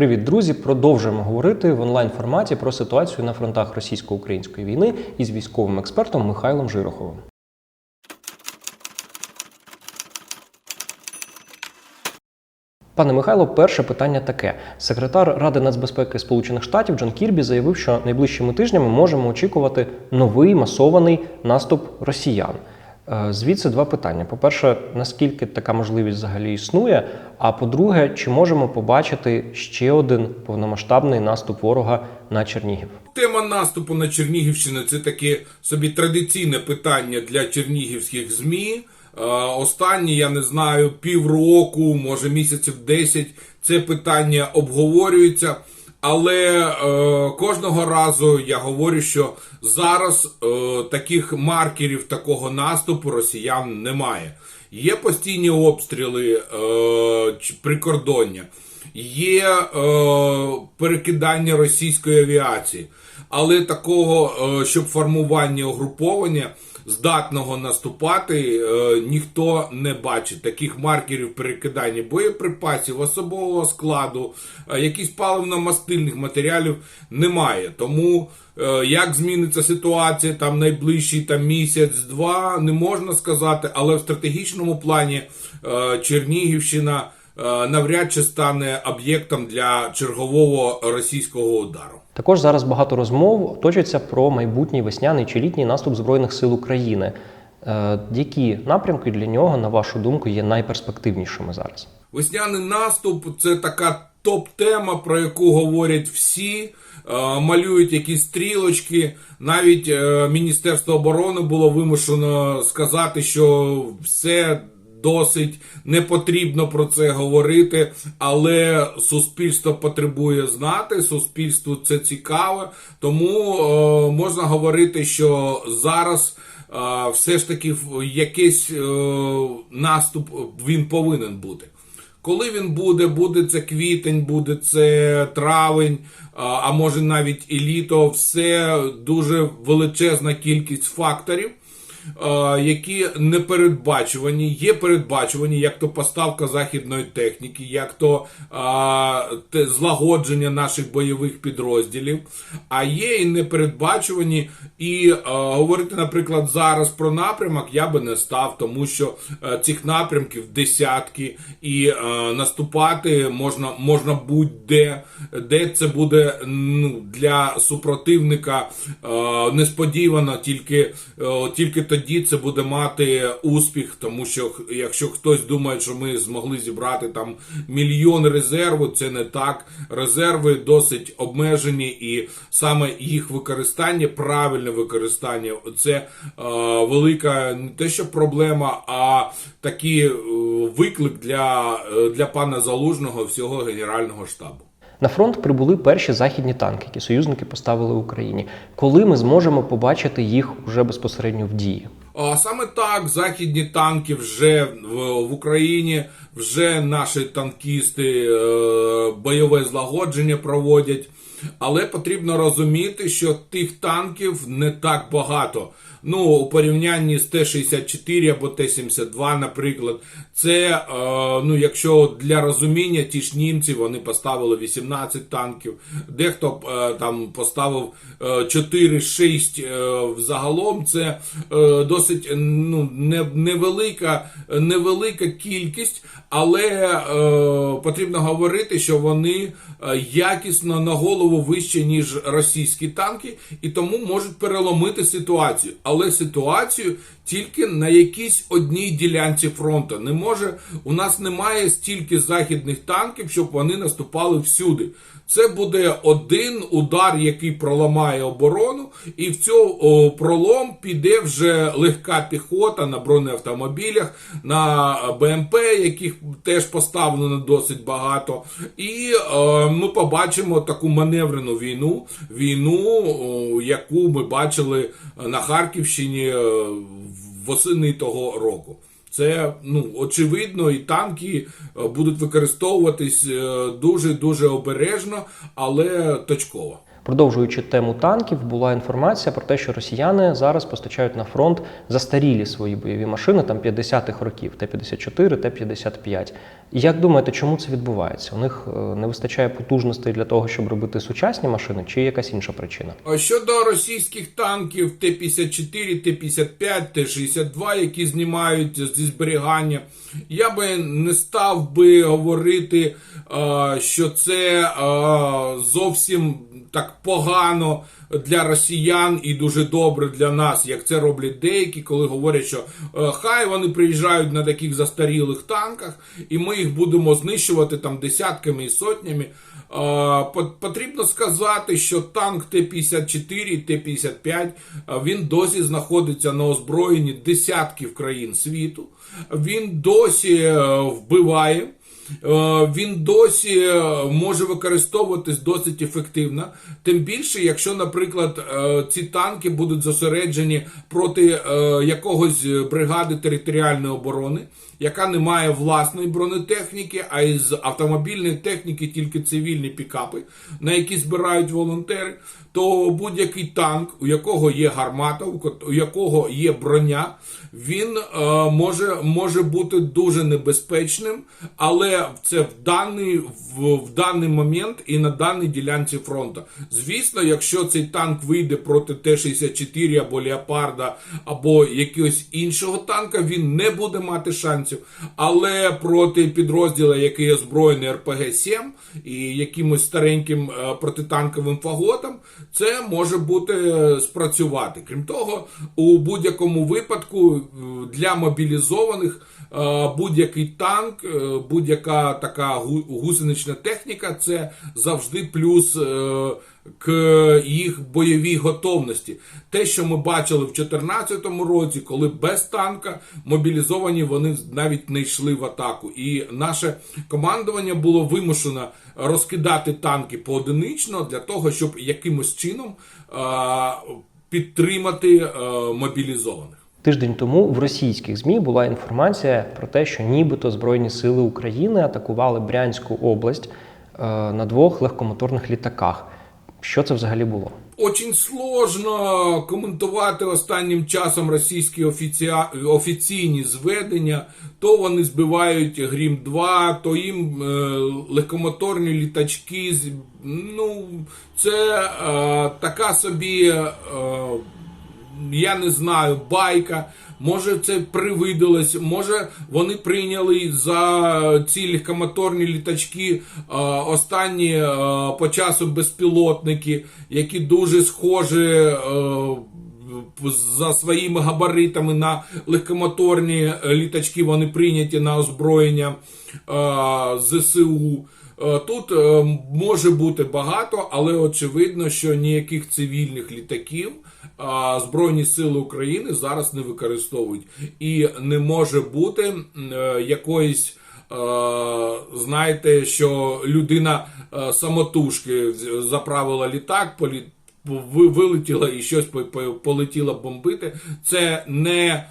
Привіт, друзі! Продовжуємо говорити в онлайн форматі про ситуацію на фронтах російсько-української війни із військовим експертом Михайлом Жироховим. Пане Михайло, перше питання таке: секретар Ради нацбезпеки Сполучених Штатів Джон Кірбі заявив, що найближчими тижнями можемо очікувати новий масований наступ росіян. Е, Звідси два питання: по-перше, наскільки така можливість взагалі існує? А по-друге, чи можемо побачити ще один повномасштабний наступ ворога на Чернігів? Тема наступу на Чернігівщину це таке собі традиційне питання для чернігівських ЗМІ. Е, Останні, я не знаю, півроку, може місяців 10 це питання обговорюється. Але е, кожного разу я говорю, що зараз е, таких маркерів такого наступу росіян немає. Є постійні обстріли е, прикордоння, є е, перекидання російської авіації, але такого, е, щоб формування угруповання здатного наступати, е, ніхто не бачить. Таких маркерів перекидання боєприпасів, особового складу, е, якісь паливно-мастильних матеріалів немає. Тому е, як зміниться ситуація там найближчий там місяць-два, не можна сказати, але в стратегічному плані е, Чернігівщина е, навряд чи стане об'єктом для чергового російського удару. Також зараз багато розмов точиться про майбутній весняний чи літній наступ Збройних сил України. Е, Які напрямки для нього, на вашу думку, є найперспективнішими зараз? Весняний наступ це така топ-тема, про яку говорять всі, е, малюють якісь стрілочки. Навіть е, Міністерство оборони було вимушено сказати, що все. Досить не потрібно про це говорити, але суспільство потребує знати, суспільству це цікаво. Тому е, можна говорити, що зараз е, все ж таки якийсь е, наступ він повинен бути. Коли він буде, буде це квітень, буде це травень, а а може навіть і літо, все дуже величезна кількість факторів, е, які не передбачувані. Є передбачувані, як то поставка західної техніки, як то злагодження наших бойових підрозділів, а є і непередбачувані. І говорити, наприклад, зараз про напрямок я би не став, тому що е, цих напрямків десятки, і е, наступати можна, можна будь-де, де це буде ну, для супротивника е, несподівано, тільки, тільки тоді це буде мати успіх, тому що якщо хтось думає, що ми змогли зібрати там мільйон резерву, це не так. Резерви досить обмежені, і саме їх використання, правильне використання, це е, велика не те, що проблема, а такий е, виклик для, е, для пана Залужного всього Генерального штабу. На фронт прибули перші західні танки, які союзники поставили Україні. Коли ми зможемо побачити їх уже безпосередньо в дії? Саме так, західні танки вже в, Україні, вже наші танкісти е, бойове злагодження проводять. Але потрібно розуміти, що тих танків не так багато. Ну, у порівнянні з Т-64 або Т-72, наприклад, це, е, ну, якщо для розуміння, ті ж німці вони поставили 18 танків, дехто е, там поставив е, 4-6 е, взагалом. Це досить ну, не, невелика, невелика кількість, але потрібно говорити, що вони якісно на голову вище, ніж російські танки, і тому можуть переломити ситуацію. Але ситуацію тільки на якійсь одній ділянці фронту. Не може, у нас немає стільки західних танків, щоб вони наступали всюди. Це буде один удар, який проламає оборону, і в цьому пролом піде вже легка піхота на бронеавтомобілях, на БМП, яких теж поставлено досить багато. І е, ми побачимо таку маневрену війну, війну, яку ми бачили на Харківщині е, восени того року. Це ну очевидно, і танки е, будуть використовуватись дуже дуже обережно, але точково. Продовжуючи тему танків, була інформація про те, що росіяни зараз постачають на фронт застарілі свої бойові машини там 50-х років, Т-54, Т-55. Як думаєте, чому це відбувається? У них е, не вистачає потужностей для того, щоб робити сучасні машини, чи якась інша причина? А Щодо російських танків Т-54, Т-55, Т-62, які знімають зі зберігання, я би не став би говорити, е, що це е, зовсім так погано для росіян і дуже добре для нас, як це роблять деякі, коли говорять, що е, хай вони приїжджають на таких застарілих танках, і ми їх будемо знищувати там десятками і сотнями. Е, по- Потрібно сказати, що танк Т-54, Т-55, е, він досі знаходиться на озброєнні десятків країн світу. Він досі е, вбиває. Е, Він досі е, може використовуватись досить ефективно. Тим більше, якщо, наприклад, е, ці танки будуть зосереджені проти якогось бригади територіальної оборони, яка не має власної бронетехніки, а із автомобільної техніки тільки цивільні пікапи, на які збирають волонтери, то будь-який танк, у якого є гармата, у ко- якого є броня, він може, може бути дуже небезпечним, але це в даний, в, в даний момент і на даній ділянці фронту. Звісно, якщо цей танк вийде проти Т-64 або Леопарда, або якогось іншого танка, він не буде мати шансів. Але проти підрозділу, який озброєний РПГ-7 і якимось стареньким е, протитанковим фаготом, це може бути е, спрацювати. Крім того, у будь-якому випадку е, для мобілізованих е, будь-який танк, будь-яка така гу- гусенична техніка це завжди плюс к їх бойовій готовності. Те, що ми бачили в 2014 році, коли без танка мобілізовані вони навіть не йшли в атаку. І наше командування було вимушено розкидати танки поодинично для того, щоб якимось чином підтримати е, мобілізованих. Тиждень тому в російських ЗМІ була інформація про те, що нібито Збройні сили України атакували Брянську область е, на двох легкомоторних літаках. Що це взагалі було? Очень сложно коментувати останнім часом російські офіція... офіційні зведення. То вони збивають Грім 2, то їм е, легкомоторні літачки. Ну, це е, така собі, е, я не знаю, байка. Може, це привиділось, може вони прийняли за ці легкомоторні літачки е, останні е, по часу безпілотники, які дуже схожі е, за своїми габаритами на легкомоторні літачки. Вони прийняті на озброєння ЗСУ. Тут може бути багато, але очевидно, що ніяких цивільних літаків Збройні Сили України зараз не використовують. І не може бути е, якоїсь. е, Знаєте, що людина е, самотужки заправила літак, полі- вилетіла і щось по- по- полетіла бомбити. Це не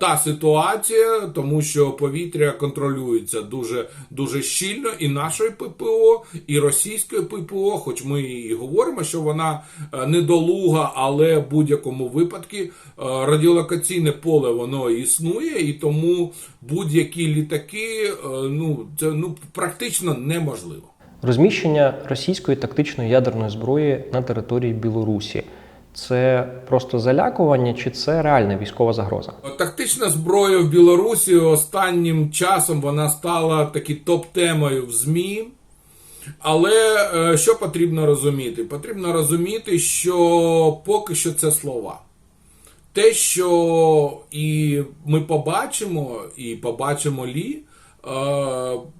та ситуація, тому що повітря контролюється дуже дуже щільно і нашою ППО, і російською ППО, хоч ми і говоримо, що вона е, недолуга, але в будь-якому випадку е, радіолокаційне поле воно існує, і тому будь-які літаки е, ну це ну практично неможливо. Розміщення російської тактичної ядерної зброї на території Білорусі це просто залякування, чи це реальна військова загроза? Тактична зброя в Білорусі останнім часом вона стала таки топ-темою в ЗМІ. Але е, що потрібно розуміти? Потрібно розуміти, що поки що це слова. Те, що і ми побачимо, і побачимо лі, е,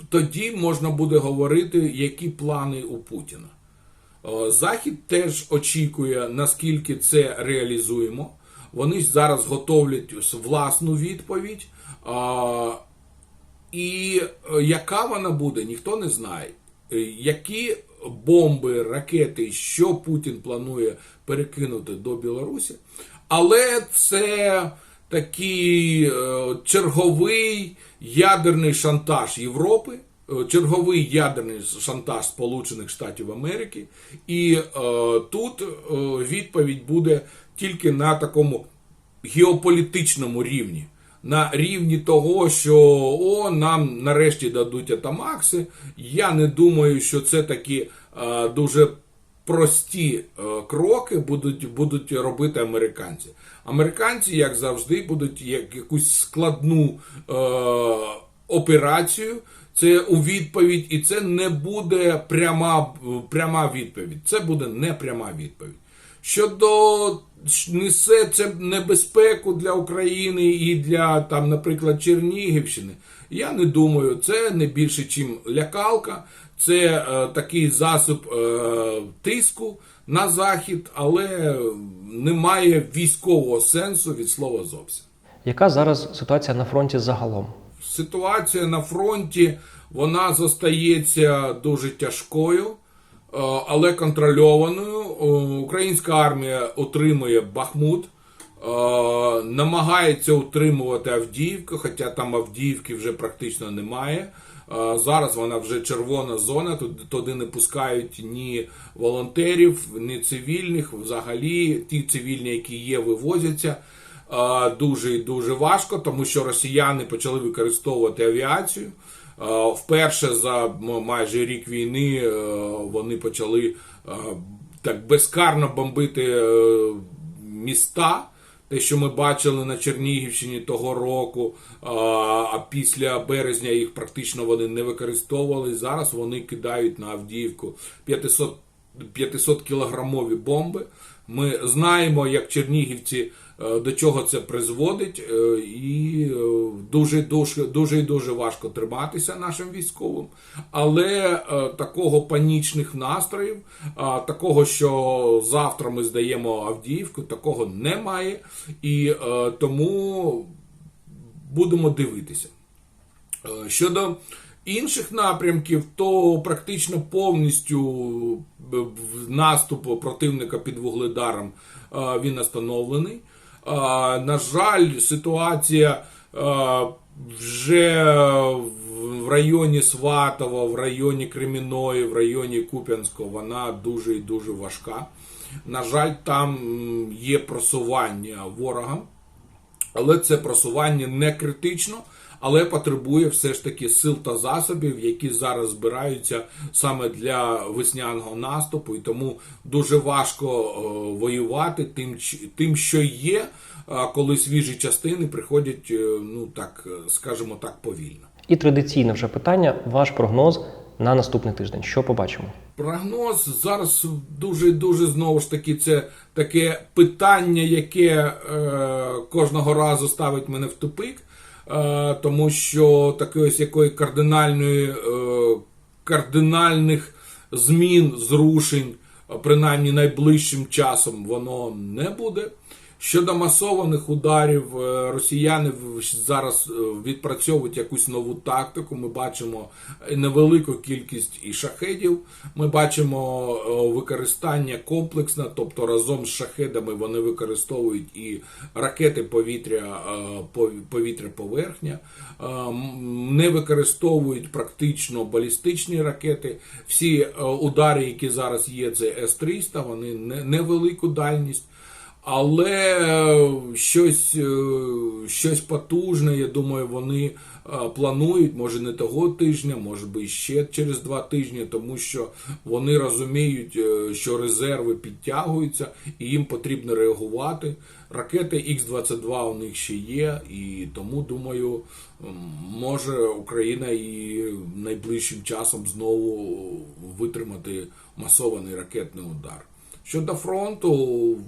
тоді можна буде говорити, які плани у Путіна. Захід теж очікує, наскільки це реалізуємо. Вони зараз готовлять власну відповідь. І е, яка вона буде, ніхто не знає. Е, Які бомби, ракети, що Путін планує перекинути до Білорусі. Але це такий е, черговий ядерний шантаж Європи черговий ядерний шантаж Сполучених Штатів Америки, і е, тут е, відповідь буде тільки на такому геополітичному рівні. На рівні того, що о, нам нарешті дадуть атамакси. Я не думаю, що це такі е, дуже прості е, кроки будуть, будуть робити американці. Американці, як завжди, будуть як якусь складну е, операцію. Це у відповідь, і це не буде пряма, пряма відповідь. Це буде не пряма відповідь. Щодо несе це небезпеку для України і для там, наприклад, Чернігівщини. Я не думаю, це не більше, чим лякалка, це е, такий засіб е, тиску на захід, але немає військового сенсу від слова зовсім. Яка зараз ситуація на фронті загалом? Ситуація на фронті вона зостається дуже тяжкою, е, але контрольованою. Е, Українська армія отримує Бахмут, е, намагається утримувати Авдіївку, хоча там Авдіївки вже практично немає. Зараз вона вже червона зона, туди не пускають ні волонтерів, ні цивільних. Взагалі, ті цивільні, які є, вивозяться. Дуже і дуже важко, тому що росіяни почали використовувати авіацію. Вперше за майже рік війни е, вони почали е, так безкарно бомбити е, міста. Те, що ми бачили на Чернігівщині того року, а, після березня їх практично вони не використовували. Зараз вони кидають на Авдіївку 500, 500 кілограмові бомби. Ми знаємо, як чернігівці до чого це призводить, е, і е, дуже дуже дуже дуже важко триматися нашим військовим. Але е, такого панічних настроїв, такого, що завтра ми здаємо Авдіївку, такого немає. І е, тому будемо дивитися. Е, Щодо інших напрямків, то практично повністю наступ противника під вугледаром е, він остановлений. На жаль, ситуація вже в районі Сватова, в районі Креміної, в районі Куп'янського вона дуже і дуже важка. На жаль, там є просування ворога але це просування не критично, але потребує все ж таки сил та засобів, які зараз збираються саме для весняного наступу, і тому дуже важко е, воювати тим, тим, що є, коли свіжі частини приходять, е, ну так е, скажімо так, повільно. І традиційне вже питання: ваш прогноз на наступний тиждень. Що побачимо? Прогноз зараз дуже дуже знову ж таки це таке питання, яке е, кожного разу ставить мене в тупик, тому що такої ось якої кардинальної е, кардинальних змін, зрушень, е, принаймні найближчим часом, воно не буде. Щодо масованих ударів, е, росіяни зараз е, відпрацьовують якусь нову тактику. Ми бачимо е, невелику кількість і шахедів. Ми бачимо використання комплексне, тобто разом з шахедами вони використовують і ракети повітря, пов- повітря-поверхня, Е, не використовують практично балістичні ракети. Всі удари, які зараз є, це С-300, вони невелику дальність. Але е, щось, е, щось потужне, я думаю, вони е, планують, може не того тижня, може би ще через два тижні, тому що вони розуміють, що резерви підтягуються і їм потрібно реагувати. Ракети Х-22 у них ще є, і тому думаю, може Україна і найближчим часом знову витримати масований ракетний удар. Щодо фронту,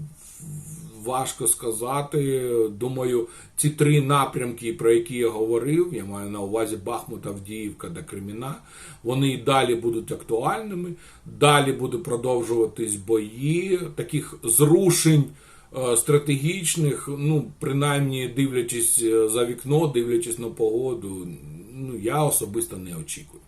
важко сказати. Думаю, ці три напрямки, про які я говорив, я маю на увазі Бахмут, Авдіївка та Креміна, вони і далі будуть актуальними. Далі будуть продовжуватись бої, таких зрушень е, стратегічних, ну, принаймні дивлячись е, за вікно, дивлячись на погоду, ну, я особисто не очікую.